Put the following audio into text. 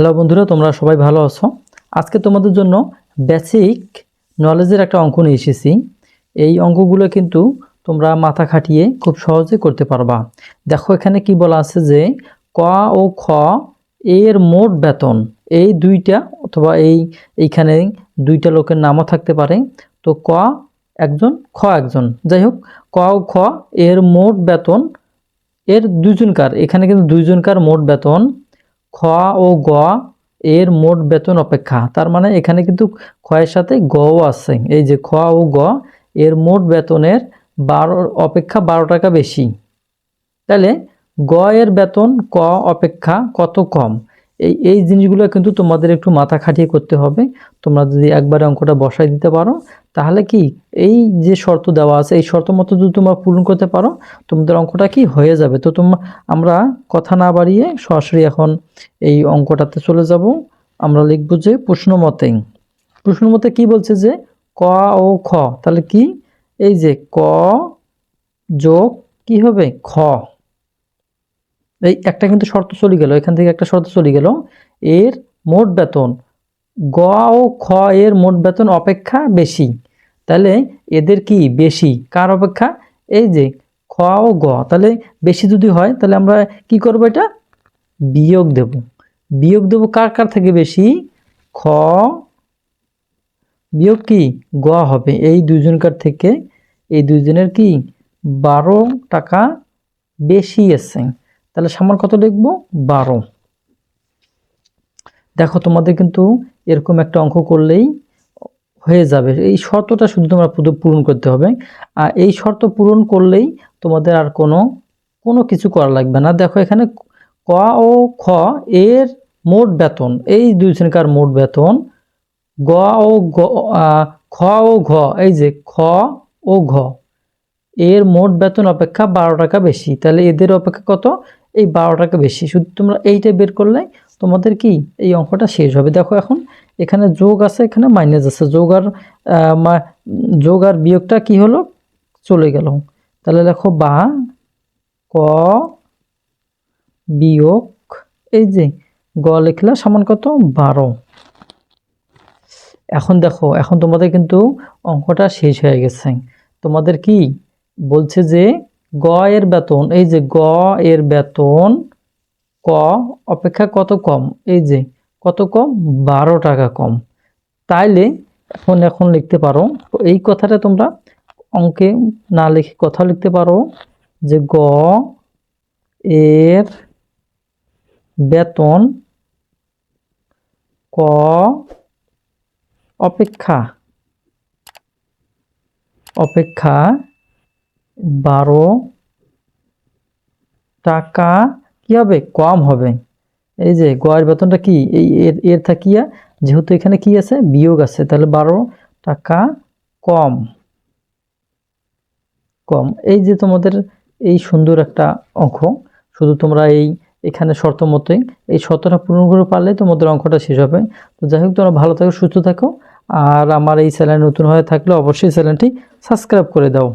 Hello বন্ধুরা, তোমরা সবাই ভালো আছো? আজকে তোমাদের জন্য বেসিক নলেজের একটা অঙ্ক নিয়ে এসেছি। এই অঙ্কগুলো কিন্তু তোমরা মাথা খাটিয়ে খুব সহজে করতে পারবা। দেখো, এখানে কি বলা আছে যে ক ও খ এর মোট বেতন, এই দুইটা অথবা এই এইখানে দুইটা লোকের নামও থাকতে পারে। তো ক একজন, খ একজন। যাই হোক, ক ও খ এর মোট বেতন এর দুজনকার এখানে কিন্তু দুইজনকার মোট বেতন খ ও গ এর মোট বেতন অপেক্ষা। তার মানে এখানে কিন্তু খয়ের সাথে গও আছে। এই যে খ ও গ এর মোট বেতনের বারো, অপেক্ষা বারো টাকা বেশি। তাহলে গ এর বেতন ক অপেক্ষা কত কম? এই এই জিনিসগুলো কিন্তু তোমাদের একটু মাথা খাটিয়ে করতে হবে। তোমরা যদি একবারে অঙ্কটা বসাই দিতে পারো, তাহলে কি এই যে শর্ত দেওয়া আছে, এই শর্ত মতো যদি তোমরা পূরণ করতে পারো, তোমাদের অঙ্কটা কি হয়ে যাবে। তো তোমরা আমরা কথা না বাড়িয়ে সরাসরি এখন এই অঙ্কটাতে চলে যাব। আমরা লিখব যে প্রশ্ন মতে প্রশ্ন মতে কি বলছে যে ক ও খ, তাহলে কি? এই যে ক যোগ কি হবে? খ। এই একটা কিন্তু শর্ত চলে গেল, এখান থেকে একটা শর্ত চলে গেল। এর মোট বেতন, গ ও খ এর মোট বেতন অপেক্ষা বেশি। তাহলে এদের কি বেশি? কার অপেক্ষা? এই যে খ ও গ। তাহলে বেশি যদি হয়, তাহলে আমরা কি করব এটা? বিয়োগ দেব। বিয়োগ দেব কার কার থেকে বেশি? খ। বিয়োগ কি? গ হবে। এই দুইজনকার থেকে? এই দুজনের কি? বারো টাকা বেশি এসছে তাহলে সামান কত লিখব? বারো। দেখো তোমাদের কিন্তু এরকম একটা অঙ্ক করলেই হয়ে যাবে। এই শর্তটা শুধু তোমরা পূরণ করতে হবে। আর এই শর্ত পূরণ করলেই তোমাদের আর কোনো কোনো কিছু করা লাগবে না। দেখো এখানে ক ও খ এর মোট বেতন, এই দুইজনকার মোট বেতন, গ ও গ খ ও ঘ, এই যে খ ও ঘ, এর মোট বেতন অপেক্ষা বারো টাকা বেশি। তাহলে এদের অপেক্ষা কত? এই বারো টাকা বেশি। শুধু তোমরা এইটা বের করলে তোমাদের কি এই অঙ্কটা শেষ হবে। দেখো এখন এখানে যোগ আছে, এখানে মাইনাস আছে। যোগ আর যোগ আর বিয়োগটা কি হলো? চলে গেল। তাহলে দেখো বা, ক, বিয়োগ, এই যে গ লিখলে সমান কত? বারো। এখন দেখো, এখন তোমাদের কিন্তু অঙ্কটা শেষ হয়ে গেছে। তোমাদের কি বলছে যে গ এর বেতন, এই যে গ এর বেতন, ক, অপেক্ষা কত কম? এই যে কত কম? বারো টাকা কম। তাইলে এখন এখন লিখতে পারো, এই কথাটা তোমরা অঙ্কে না লিখে কথা লিখতে পারো যে গ এর বেতন ক অপেক্ষা অপেক্ষা বারো টাকা কি হবে? কম হবে। এই যে গয়ের বেতনটা কি? এই এর এর থাকিয়া যেহেতু এখানে কি আছে? বিয়োগ আছে। তাহলে বারো টাকা কম। কম। এই যে তোমাদের এই সুন্দর একটা অঙ্ক, শুধু তোমরা এই, এখানে শর্ত মতোই এই শর্তটা পূরণ করে পারলে তোমাদের অঙ্কটা শেষ হবে। তো যাই হোক, তোমরা ভালো থাকো, সুস্থ থাকো। আর আমার এই চ্যানেল নতুন হয়ে থাকলে অবশ্যই চ্যানেলটি সাবস্ক্রাইব করে দাও।